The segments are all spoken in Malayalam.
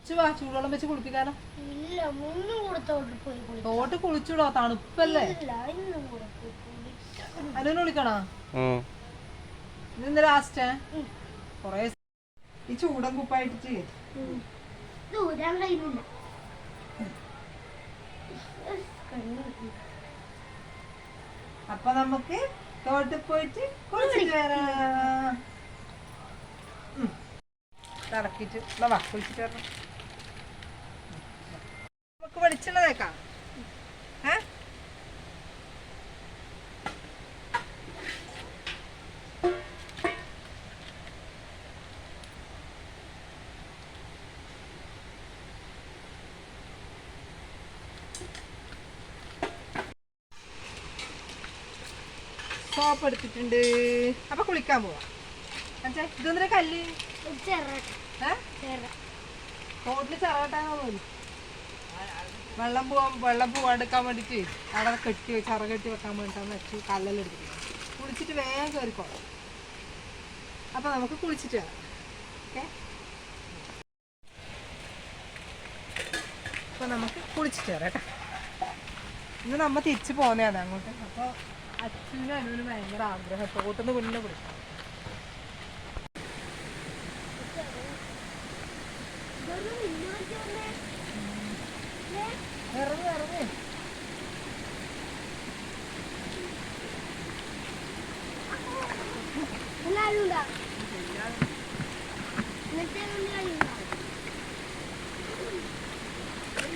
അച്ചു വാ ചൂടുവെള്ളം വെച്ച് കുളിപ്പിക്കാനോ? ഇല്ല കൂടെ തോട്ടിൽ പോയി കുളി തോട്ട് കുളിച്ചൂടോ തണുപ്പല്ലേ? ഇല്ല ഇന്നും കൂടെ പോയി കുളിക്കാം. അനുവിനെ വിളിക്കണോ? ആ. ഇന്ന് ലാസ്റ്റ് കൊറേ ഈ ചൂടൻ കുപ്പായിട്ടിട്ട് കഴിയുന്നില്ല അപ്പൊ നമുക്ക് തോട്ടിൽ പോയിട്ട് കുളിച്ചിട്ട് വരാം. തിളക്കിട്ട് എന്നാ വാ കുളിച്ചിട്ട് വരണം. നമുക്ക് വെളിച്ചെണ്ണ തേക്കാം. ഏ? സോപ്പ് എടുത്തിട്ടുണ്ട്. അപ്പൊ കുളിക്കാൻ പോവാം. ഇതൊന്നര കല്ല്? ചെറ തോന്നി വെള്ളം പോവാൻ വെള്ളം പോവാണ്ടിരിക്കാൻ വേണ്ടിട്ട് അവിടെ കെട്ടി വെച്ച് അറ കെട്ടി വെക്കാൻ വേണ്ടിട്ടാണ് വെച്ച് കല്ലെല്ലാം എടുത്തിട്ട് കുളിച്ചിട്ട് വേഗം കയറിക്കോ അപ്പൊ നമുക്ക് കുളിച്ചിട്ട് വരാം. ഓക്കെ? അപ്പൊ നമുക്ക് കുളിച്ചിട്ട് വരാം കേട്ടോ. ഇന്ന് നമ്മ തിരിച്ചു പോന്നെയാണ് അങ്ങോട്ട്. അപ്പൊ അച്ഛനും അനുവിനും ഭയങ്കര ആഗ്രഹം. തോട്ടുന്ന കുഞ്ഞിനെ കുളിക്കാം Meron, meron eh. Wala lula. Nagtero nila lula.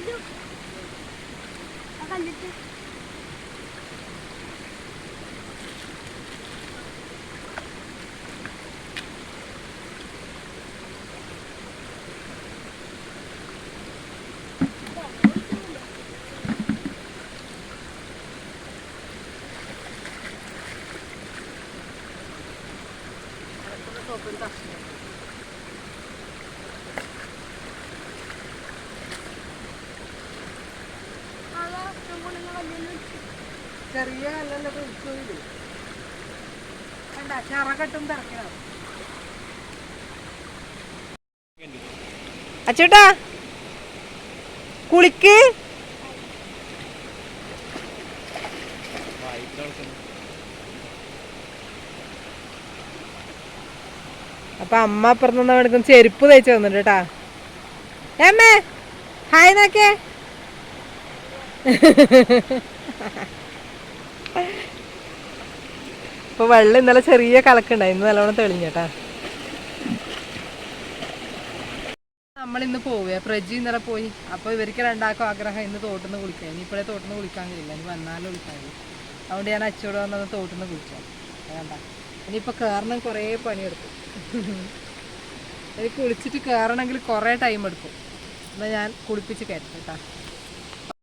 Look. Nakalito. നമ്മുടെ വലിയ ചെറിയ കല്ലല്ല പൊരിച്ചോയിൽ കണ്ട ചറകട്ടും തിറക്കണം അച്ചേട്ടാ കുളിക്ക്. അപ്പൊ അമ്മ അപ്പുറത്ത് നിന്ന് എടുക്കുന്ന ചെരുപ്പ് തയ്ച്ചു തന്നിട്ട് കേട്ടാ. ഹായ് നോക്കേ ഇപ്പൊ വെള്ളം ഇന്നലെ ചെറിയ കലക്കുണ്ടായി ഇന്ന് നല്ലോണം തെളിഞ്ഞേട്ടാ നമ്മൾ ഇന്ന് പോവുക പ്രജി ഇന്നലെ പോയി. അപ്പൊ ഇവർക്ക് രണ്ടാക്കും ആഗ്രഹം ഇന്ന് തോട്ടിന്ന് കുളിക്കാൻ. ഇനിയിപ്പോഴേ തോട്ടിന്ന് കുളിക്കാൻ കഴിയില്ല ഇനി വന്നാലും കുളിക്കാൻ കഴിയും അതുകൊണ്ട് ഞാൻ അച്ചോട് വന്നത് തോട്ടിന്ന് കുളിച്ചു. വേണ്ട ഇനിയിപ്പോ കയറണം കുറേ പണിയെടുക്കും എനിക്ക് കുളിച്ചിട്ട് കയറണമെങ്കിൽ കുറേ ടൈം എടുക്കും. എന്നാൽ ഞാൻ കുളിപ്പിച്ച് കയറ്റാം കേട്ടാ.